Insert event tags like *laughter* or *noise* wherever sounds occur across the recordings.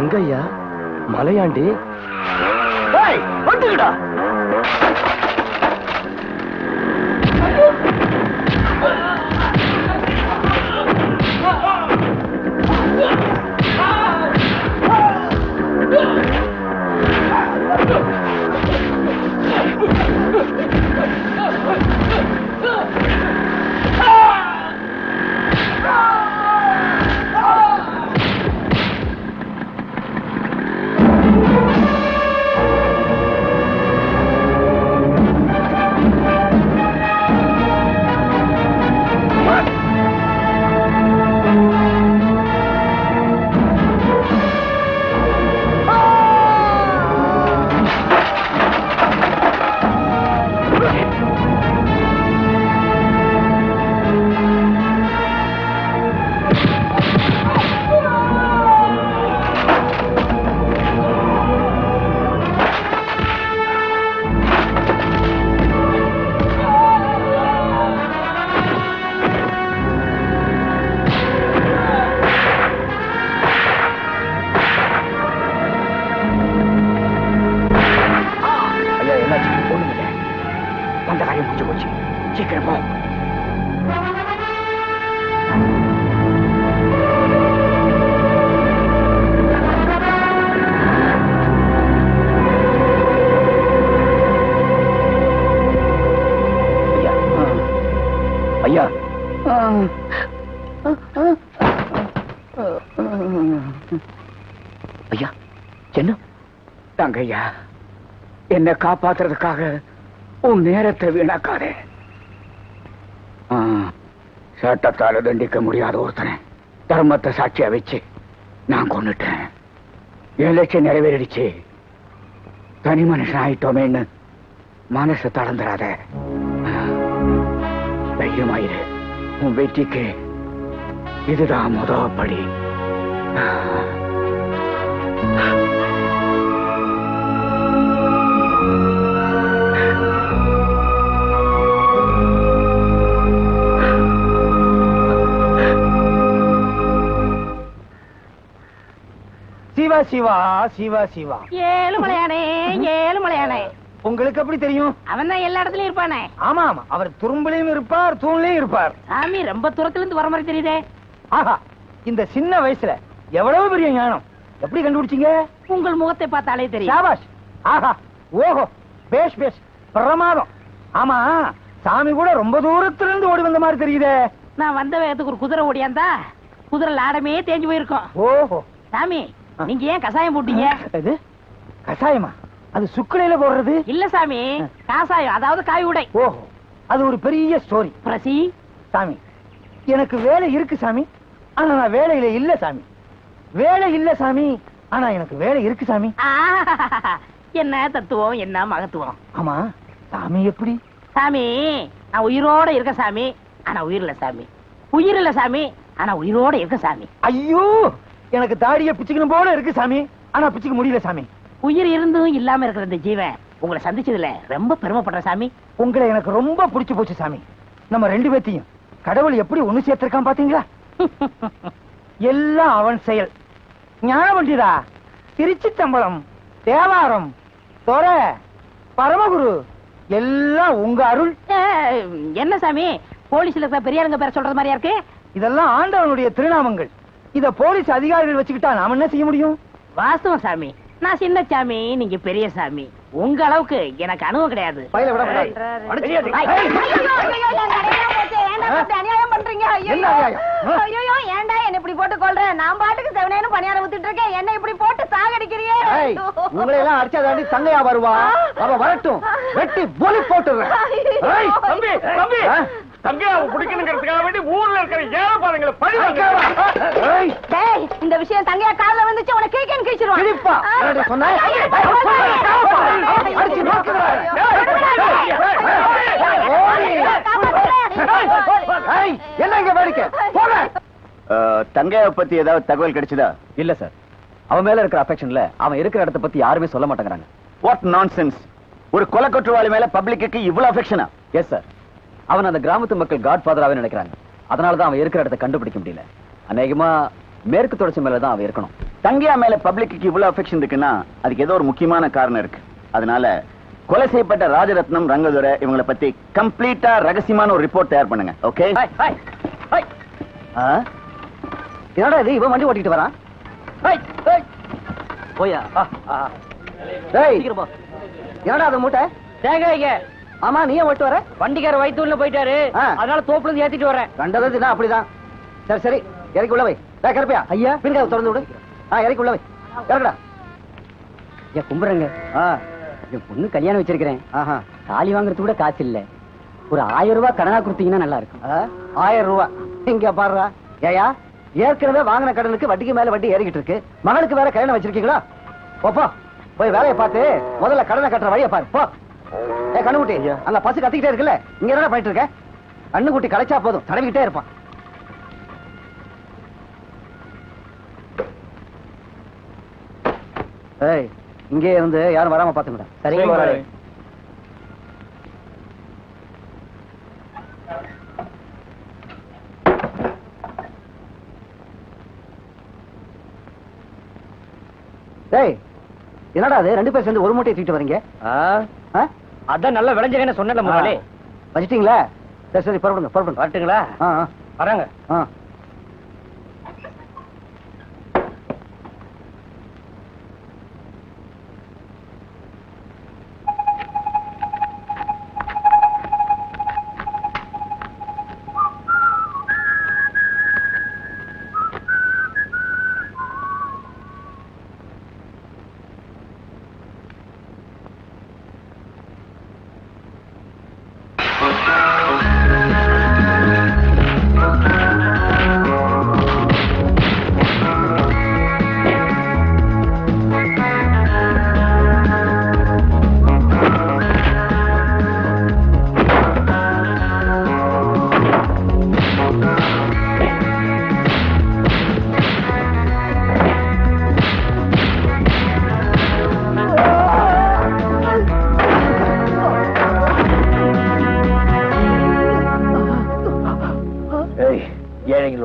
தங்கையா? மலையாண்டி? வந்துடா ஐயா. ஐயா என்ன? தங்கையா என்னை காப்பாத்துறதுக்காக உன் நேரத்தை வீணாக்காதே. சட்டத்தால தண்டிக்க முடியாத ஒருத்தனை தர்மத்தை சாட்சியா வச்சு நான் கொண்டுட்டேன் என் லட்சியம் நிறைவேறிடுச்சு. தனி மனுஷன் ஆயிட்டோமேன்னு மனசை தளர்ந்துடாத தைரியமாயிரு உன் வெற்றிக்கு இதுதான் முதல் படி. சிவா சிவா சிவா சிவா. ஏழு மலையானே ஏழு மலையானே. உங்களுக்கு எப்படி தெரியும்? அவன் தான் எல்லா இடத்துலயும் இருப்பானே. ஆமா ஆமா. அவர் துரும்புலையும் இருப்பார் தூண்லயும் இருப்பார். சாமி ரொம்ப தூரத்துல இருந்து வர மாதிரி தெரியுதே. ஆஹா இந்த சின்ன வயசுல எவ்வளவு பெரிய ஞானம்? எப்படி கண்டுபிடிச்சீங்க? உங்கள் முகத்தை பார்த்தாலே தெரியும். சாபாஷ் ஆஹா ஓஹோ பேஷ் பேஷ். பிரமாதம். ஆமா சாமி கூட ரொம்ப தூரத்துல இருந்து ஓடி வந்த மாதிரி தெரியுதே. நான் வந்த வேகத்துக்கு ஒரு குதிரை ஓடியாந்தா குதிரை லாடமே தேஞ்சு போயிருக்கும். ஓஹோ. சாமி நீங்க ஏன் கசாயம் போட்டீங்க? இது கசாயமா அது சுக்குலையில போடுறது? இல்ல சாமி காசாயம் அதாவது காய் உடை. ஓஹோ அது ஒரு பெரிய ஸ்டோரி பிரசி. சாமி எனக்கு வேலை இருக்கு சாமி ஆனா நான் வேலையில இல்ல சாமி. வேலை இல்ல சாமி ஆனா எனக்கு வேலை இருக்கு சாமி. என்ன தத்துவம் என்ன மகத்துவம்? ஆமா சாமி எப்படி? சாமி நான் உயிரோட இருக்க சாமி ஆனா உயிர் இல்ல சாமி. உயிர் இல்ல சாமி ஆனா உயிரோட இருக்க சாமி. ஐயோ எனக்கு தாடிய பிச்சுக்கணும் போல இருக்கு சாமி ஆனா பிச்சுக்க முடியல சாமி. உயிர் இருந்தும் இல்லாம இருக்கிற இந்த ஜீவன் உங்களை சந்திச்சதுல ரொம்ப பெருமைப்படுற சாமி. உங்களை எனக்கு ரொம்ப பிடிச்சு போச்சு சாமி. நம்ம ரெண்டு பேத்தையும் கடவுள் எப்படி ஒண்ணு சேர்த்திருக்கான் பாத்தீங்களா? *laughs* எல்லாம் அவன் செயல். ஞான பண்டிதா திருச்சி தம்பலம் தேவாரம் தொர பரமகுரு எல்லாம் உங்க அருள். என்ன சாமி? போலீஸ்ல இருக்கிற பெரியாருங்க பேர சொல்றது மாதிரியா இருக்கு? இதெல்லாம் ஆண்டவனுடைய திருநாமங்கள். இத போலீஸ் அதிகாரிகள் வச்சுக்கிட்டா நாம என்ன செய்ய முடியும்? வாஸ்தவம் சாமி. நான் சின்ன சாமி நீங்க பெரிய சாமி உங்க அளவுக்கு எனக்கு அனுபவம் கிடையாது. அடிச்சு ஏன்டா என்ன இப்படி போட்டு கொள்ற நான் பாட்டுக்கு செவனேன்னு பணியாரம் ஊத்திட்டு இருக்கேன் என்ன இப்படி போட்டு சாகடிக்கிறியே உங்களை எல்லாம் அடிச்சாதாண்டி தங்கையா வருவா அவ வரட்டும் வெட்டி போலி போட்டுறேன் தங்கையாவை பிடிக்கணுங்கிறதுக்காக வேண்டி ஊர்ல இருக்கிற ஏழை பாருங்களை பழி ஏய், டேய் இந்த விஷயம் தங்கையா காதுல வந்துச்சு உனக்கு கேக்கன் கிழிச்சிருவான் கிழிப்பா. அடிச்சு வேடிக்கை போங்க பத்தி ஏதாவது தகவல் கிடைச்சதா இல்ல சார் அவன் மேல இருக்கிற அஃபெக்ஷன்ல அவன் இருக்கிற இடத்த பத்தி யாருமே சொல்ல மாட்டேங்கிறாங்க வாட் நான்சென்ஸ் ஒரு கொலை குற்றவாளி மேல பப்ளிக்கு இவ்வளவு அஃபெக்ஷனா எஸ் சார் அவன் அந்த கிராமத்து மக்கள் காட் நினைக்கிறாங்க. அதனால தான் அவன் இருக்கிற இடத்த கண்டுபிடிக்க முடியல. அநேகமா மேற்கு தொடர்ச்சி மேல தான் அவன் இருக்கணும். தங்கியா மேல பப்ளிக்கு இவ்வளவு அஃபெக்ஷன் இருக்குன்னா அதுக்கு ஏதோ ஒரு முக்கியமான காரணம் இருக்கு. அதனால கொலை செய்யப்பட்ட ராஜரத்னம் ரங்கதுரை இவங்களை பத்தி கம்ப்ளீட்டா ரகசியமான ஒரு ரிப்போர்ட் தயார் பண்ணுங்க ஓகே என்னடா இது? இவன் வண்டி ஓட்டிட்டு வரான்? போயா? என்னடா அது மூட்டை? தேங்காய்ங்க. ஆமா நீ ஏன் ஓட்டு வர? வண்டிக்கார வயிற்றுல போயிட்டாரு. அதனால தோப்புல இருந்து ஏத்திட்டு வரேன் கண்டது தினம் அப்படிதான். சரி சரி. இறக்கி உள்ள வை. கருப்பியா. ஐயா. பின்காவை திறந்து விடு. ஆ இறக்கி உள்ள வை. இறக்குடா. ஐயா கும்பிடுறேங்க ஆ. என் பொண்ணு கல்யாணம் வச்சிருக்கிறேன். ஆஹா. தாலி வாங்குறது கூட காசு இல்ல. ஒரு ஆயிரம் ரூபாய் கடனா கொடுத்தீங்கன்னா நல்லா இருக்கும். ஆயிரம் ரூபா. இங்க பாருடா. ஏயா ஏற்கனவே வாங்கின கடனுக்கு வட்டிக்கு மேல வட்டி ஏறிக்கிட்டு இருக்கு. மகளுக்கு வேற கல்யாணம் வச்சிருக்கீங்களா? போ, போ. போய் வேலையை பார்த்து முதல்ல கடனை கட்டுற வழியை பாரு. போ. ஏ கண்ணுக்குட்டி அங்க பசு கத்திக்கிட்டே இருக்குல்ல? இங்க என்ன பண்ணிட்டு இருக்க கண்ணுக்குட்டி களைச்சா போதும். தடவிக்கிட்டே இருப்பான். ஏய் இங்கே இருந்து யாரும் வராம பாத்துங்கடா சரிங்க முதலாளி. டேய் என்னடா அது? ரெண்டு பேர் சேர்ந்து ஒரு மூட்டையை தூக்கிட்டு வரீங்க? அதான் நல்லா விளைஞ்சகன்னு சொன்னல முதலாளி வச்சிட்டீங்களா? சரி சரி புறப்படுங்க புறப்படுங்க. வரட்டுங்களா? வராங்க. ஆ.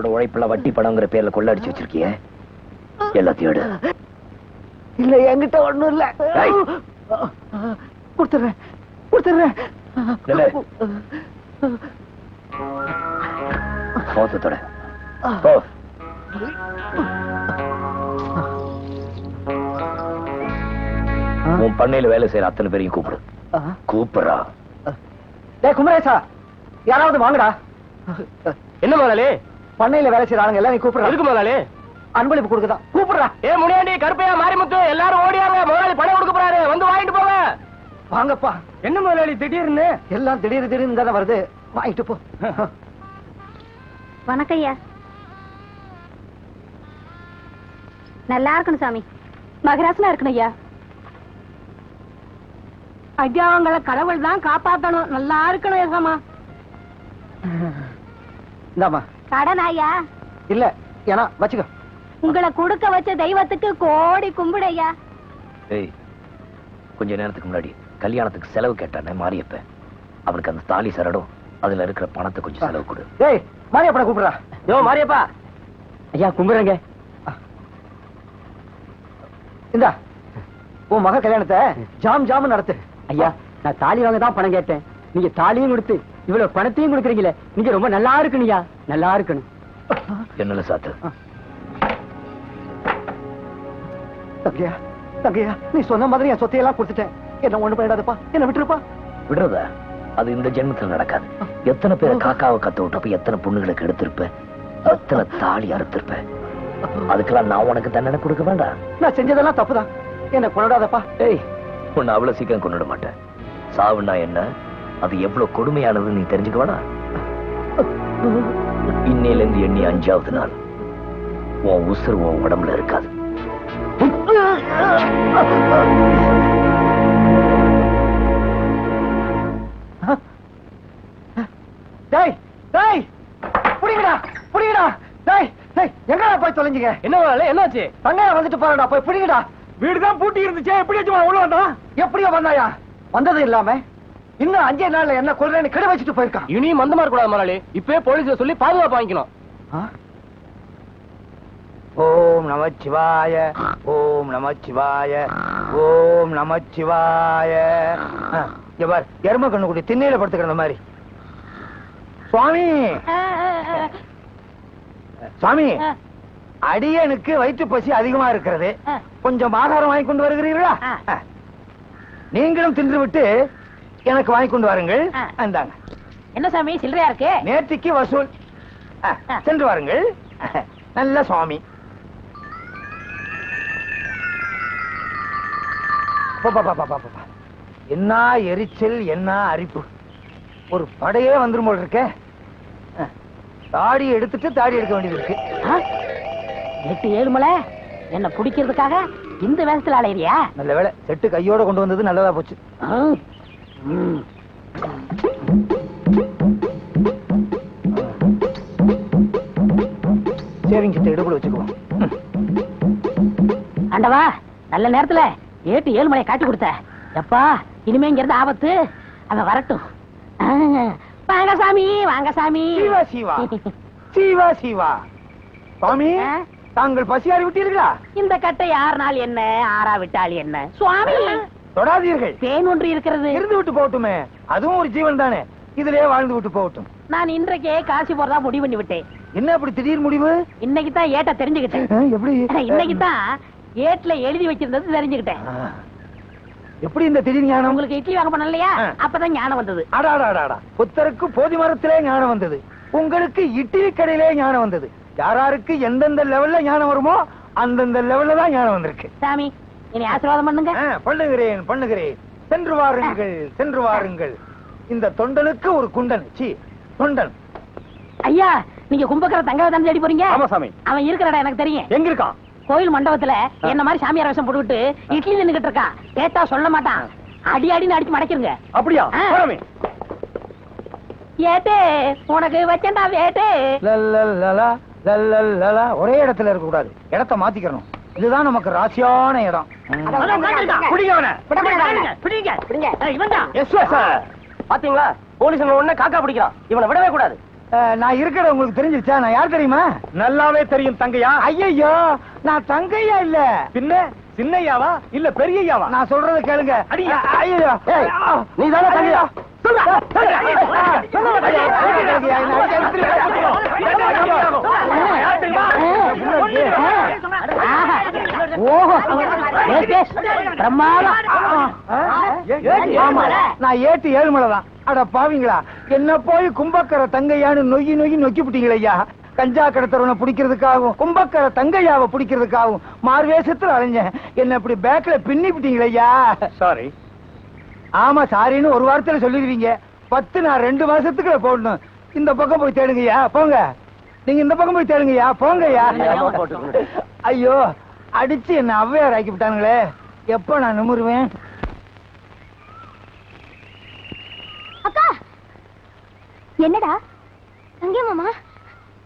ஏழைங்களோட உழைப்புல வட்டி பணங்கிற பேர்ல கொள்ளடிச்சு வச்சிருக்கிய? எல்லாத்தையும் எடு. இல்ல என்கிட்ட ஒண்ணும் இல்ல. கொடுத்துறேன். கொடுத்துறேன். மோசத்தோட போ. உன் பண்ணையில வேலை செய்யற அத்தனை பேரையும் கூப்பிடு. கூப்பிடுறா. டேய் குமரேசா யாராவது வாங்கடா. என்ன முதலாளி? பண்ணையில வேலை செய்யற ஆளுங்க எல்லாம் நீ கூப்பிடுறா. எதுக்கு முதலாளி? அன்பளிப்பு கொடுக்குதான் கூப்பிடுறா. ஏ முனியாண்டி கருப்பையா மாரிமுத்து எல்லாரும் ஓடியாங்க முதலாளி பணம் கொடுக்க போறாரு. வந்து வாங்கிட்டு போங்க. வாங்கப்பா. என்ன முதலாளி திடீர்னு? எல்லாம் திடீர் திடீர்னு தானே வருது. வாங்கிட்டு போ. வணக்கம் ஐயா. நல்லா இருக்கணும் சாமி. மகராசனா இருக்கணும் ஐயா. ஐயா அவங்கள கடவுள் தான் காப்பாத்தணும். நல்லா இருக்கணும் ஏசாமா இந்தாமா கடன் ஐயா இல்ல ஏன்னா வச்சுக்கோ. உங்களை கொடுக்க வச்ச தெய்வத்துக்கு கோடி கும்பிடு ஐயா ஏய் கொஞ்ச நேரத்துக்கு முன்னாடி கல்யாணத்துக்கு செலவு கேட்டானே மாரியப்ப. அவனுக்கு அந்த தாலி சரடும் அதுல இருக்கிற பணத்தை கொஞ்சம் செலவு கொடு. டேய் மாரியப்பனை கூப்பிடுறா. யோ மாரியப்பா. ஐயா கும்பிடுறேங்க. இந்தா உன் மக கல்யாணத்தை ஜாம் ஜாம் நடத்து. ஐயா நான் தாலி வாங்க தான் பணம் கேட்டேன். நீங்க தாலியும் கொடுத்து இவ்வளவு பணத்தையும் கொடுக்குறீங்களே நீங்க ரொம்ப நல்லா இருக்கணும்யா. நல்லா இருக்கணும். என்னல சாத்து? தங்கையா தங்கையா நீ சொன்ன மாதிரி என் சொத்தையெல்லாம் கொடுத்துட்டேன். என்ன ஒண்ணு பண்ணிடாதப்பா என்ன விட்டுருப்பா? விடுறதா? அது இந்த ஜென்மத்துல நடக்காது. எத்தனை பேரை காக்காவை கத்த விட்டப்ப எத்தனை பொண்ணுகளுக்கு எடுத்திருப்ப எத்தனை தாலி அறுத்திருப்ப? அதுக்கெல்லாம் நான் உனக்கு தண்டனை கொடுக்க வேண்டாம். நான் செஞ்சதெல்லாம் தப்புதான். என்ன கொண்டாடாதப்பா ஏய் உன்னை அவ்வளவு சீக்கிரம் கொண்டுட மாட்டேன். சாவுன்னா என்ன? அது எவ்வளவு கொடுமையானதுன்னு நீ தெரிஞ்சுக்க வேணாம் இன்னையில இருந்து எண்ணி அஞ்சாவது நாள். உன் உசுறு உன் உடம்புல இருக்காது. டேய் டேய் புடிங்கடா புடிங்கடா. டேய் டேய் எங்கடா போய் தொலைஞ்சீங்க? என்ன முதலாளி என்னாச்சு? தங்கையா வந்துட்டு போறடா போய் புடிங்கடா. வீடு பூட்டி இருந்துச்சே எப்படி உள்ள வந்தான்? எப்படியோ வந்தாயா? வந்தது இல்லாம? இன்னும் அஞ்சே நாள்ல என்ன கொல்றேன்னு கிட வச்சுட்டு போயிருக்கான். இனி மந்தமா இருக்க கூடாது முதலாளி இப்பவே போலீஸ்ல சொல்லி பாதுகாப்பு வாங்கிக்கணும்? ஓம் நமச்சிவாய ஓம் நமச்சிவாய ஓம் இங்க பார் எரும கண்ணுக்குட்டி திண்ணையில படுத்துக்கிற மாதிரி. சுவாமி! சுவாமி அடியனுக்கு வயிற்று பசி அதிகமா இருக்கிறது. கொஞ்சம் ஆகாரம் வாங்கி கொண்டு வருகிறீர்களா. நீங்களும் தின்று விட்டு எனக்கு வாங்கி கொண்டு வாருங்கள். இந்தாங்க என்ன சாமி சில்லறையா இருக்கு? நேர்த்திக்கு வசூல். சென்று வாருங்கள். நல்ல சுவாமி. என்ன எரிச்சல் என்ன அரிப்பு. ஒரு படையே வந்துரும் போல இருக்க. தாடி எடுத்துட்டு தாடி எடுக்க வேண்டியது இருக்கு? எட்டு ஏழு மலை என்ன பிடிக்கிறதுக்காக இந்த வேஷத்துல அலையிறியா நல்ல வேளை செட்டு கையோட கொண்டு வந்தது நல்லதா போச்சு. ஆ. ம். சேவிங் செட்டு எடுப்புல வச்சுக்குவோம். ஆண்டவா நல்ல நேரத்துல ஏட்டு ஏழு மலையை காட்டி கொடுத்த எப்பா இனிமே இங்க இருந்து ஆபத்து அவன் வரட்டும். வாங்க சாமி வாங்க சாமி சீவா சீவா சீவா சீவா சுவாமி? தாங்கள் பசியாறி விட்டீர்களா இந்த கட்டை ஆறு நாள் என்ன ஆறா விட்டால் என்ன சுவாமி தொடாதீர்கள். தேன் ஒன்று இருக்கிறது. இருந்து விட்டு போகட்டுமே. அதுவும் ஒரு ஜீவன் தானே. இதுலயே வாழ்ந்து விட்டு போகட்டும். நான் இன்றைக்கே காசி போறதா முடிவு பண்ணி விட்டேன். என்ன அப்படி திடீர் முடிவு? இன்னைக்கு தான் ஏட்ட தெரிஞ்சுக்கிட்டேன். எப்படி? இன்னைக்கு தான் ஏட்ல எழுதி வச்சிருந்தது தெரிஞ்சுக்கிட்டேன். எப்படி இந்த திடீர் ஞானம்? உங்களுக்கு இட்லி வாங்க போன இல்லையா. அப்பதான் ஞானம் வந்தது. அடாடாடாடா புத்தருக்கு போதி மரத்திலே ஞானம் வந்தது. உங்களுக்கு இட்லி கடையிலே ஞானம் வந்தது. யாராருக்கு எந்தெந்த லெவல்ல ஞானம் வருமோ அந்தந்த லெவல்ல தான் ஞானம் வந்திருக்கு. சாமி இனி ஆசீர்வாதம் பண்ணுங்க. பண்ணுகிறேன் பண்ணுகிறேன். சென்று வாருங்கள் சென்று வாருங்கள். இந்த தொண்டனுக்கு ஒரு குண்டன் சி தொண்டன். ஐயா நீங்க கும்பக்கர தங்கவை தான் தேடி போறீங்க? ஆமா சாமி. அவன் இருக்கிற இடம் எனக்கு தெரியும். எங்க இருக்கான்? கோயில் மண்டபத்துல என்ன மாதிரி சாமியார் வேஷம் போட்டுக்கிட்டு இட்லி நின்னுகிட்டு இருக்கான். கேட்டா சொல்ல மாட்டான். அடி அடின்னு அடிச்சு மடக்கிருங்க. அப்படியா? ஏட்டே உனக்கு வச்சேன்டா வேட்டே. ஒரே இடத்துல இருக்க கூடாது இடத்த மாத்திக்கணும். இதுதான் நமக்கு ராசியான இடம் குடிங்க அவனை பிடிங்க, பிடிங்க, பிடிங்க. ஏய், இவன்தான். எஸ் சார் பாத்தீங்களா போலீஸ் உடனே காக்கா பிடிக்கிறான் இவனை விடவே கூடாது நான் இருக்கிற உங்களுக்கு தெரிஞ்சிருச்சா நான் யார் தெரியுமா நல்லாவே தெரியும் தங்கையா ஐயோ நான் தங்கையா இல்ல பின்ன சின்னையாவா இல்ல பெரியய்யாவா நான் சொல்றத கேளுங்க அடியா. ஐயோ நீ தானே தங்கையா சொல்ல ஆஹா. ஓஹோ ஏய், பேஸ். பிரமாதம் ஆமா நான் ஏட்டு ஏழுமலை தான் அட பாவிங்களா என்ன போய் கும்பக்கர தங்கையான்னு நொய்யி நொய்யி நொக்கி விட்டீங்களே ஐயா? கஞ்சா கடத்தரவனை பிடிக்கிறதுக்காகவும் கும்பக்கர தங்கையாவை பிடிக்கிறதுக்காகவும் மார்வேஷத்துல அலைஞ்சேன். என்ன இப்படி பேக்ல பின்னி விட்டீங்களே ஐயா? சாரி ஆமா சாரின்னு ஒரு வாரத்துல சொல்லிடுவீங்க. பத்து நான் ரெண்டு மாசத்துக்குள்ள போடணும். இந்த பக்கம் போய் தேடுங்கய்யா போங்க. நீங்க இந்த பக்கம் போய் தேடுங்கய்யா போங்கய்யா ஐயோ அடிச்சு என்ன அவ்வையார் ஆக்கி விட்டானுங்களே. எப்ப நான் நிமிருவேன்? அக்கா! என்னடா? அங்கே மாமா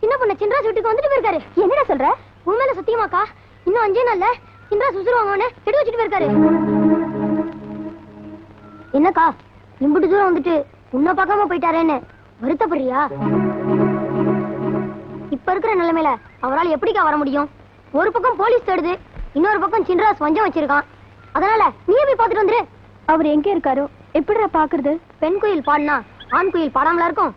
சின்ன பொண்ணு சின்ராஜ் வீட்டுக்கு வந்துட்டு போயிருக்காரு. என்னடா சொல்ற? உண்மையில சத்தியமாக்கா இன்னும் அஞ்சே நாள்ல சின்ராஜ் உசுருவாங்கன்னு எடுத்து வச்சுட்டு போயிருக்காரு. என்னக்கா இம்புட்டு தூரம் வந்துட்டு உன்னை பார்க்காம போயிட்டாரேன்னு வருத்தப்படுறியா? இப்ப இருக்கிற நிலைமையில அவரால் எப்படிக்கா வர முடியும்? ஒரு பக்கம் போலீஸ் தேடுது இன்னொரு பக்கம் சின்ராஸ் வஞ்சம் வச்சிருக்கான். அதனால நீ போய் பார்த்துட்டு வந்துரு. அவர் எங்க இருக்காரோ? எப்படிடா பாக்குறது பெண் குயில் பாடினா ஆண் குயில் பாடாமலா இருக்கும்?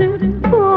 do